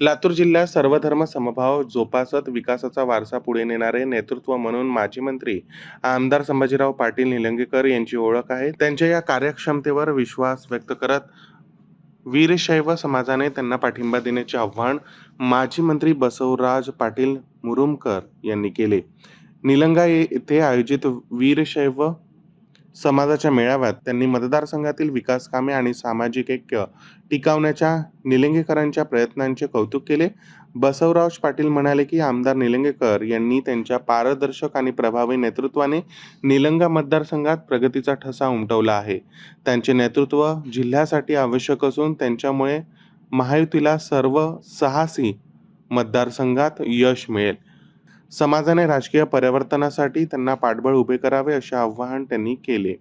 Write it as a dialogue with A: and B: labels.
A: लातूर जिल्ह्यात सर्वधर्म समभाव जोपासत विकासाचा वारसा पुढे नेणारे नेतृत्व म्हणून माजी मंत्री आमदार संभाजीराव पाटील निलंगेकर यांची ओळख आहे. त्यांच्या या कार्यक्षमतेवर विश्वास व्यक्त करत वीरशैव समाजाने त्यांना पाठिंबा देण्याचे आव्हान माजी मंत्री बसवराज पाटील मुरुमकर यांनी केले. निलंगा येथे आयोजित वीरशैव समाजाच्या मेळाव्यात त्यांनी मतदारसंघातील विकास कामे आणि सामाजिक ऐक्य टिकवण्याच्या निलंगेकरांच्या प्रयत्नांचे कौतुक केले. बसवराज पाटील म्हणाले की आमदार निलंगेकर यांनी त्यांच्या पारदर्शक आणि प्रभावी नेतृत्वाने निलंगा मतदारसंघात प्रगतीचा ठसा उमटवला आहे. त्यांचे नेतृत्व जिल्ह्यासाठी आवश्यक असून त्यांच्यामुळे महायुतीला सर्व सहासी मतदारसंघात यश मिळेल. समाजाने राजकीय परिवर्तनासाठी त्यांना पाठबळ उभे करावे असे आवाहन त्यांनी केले.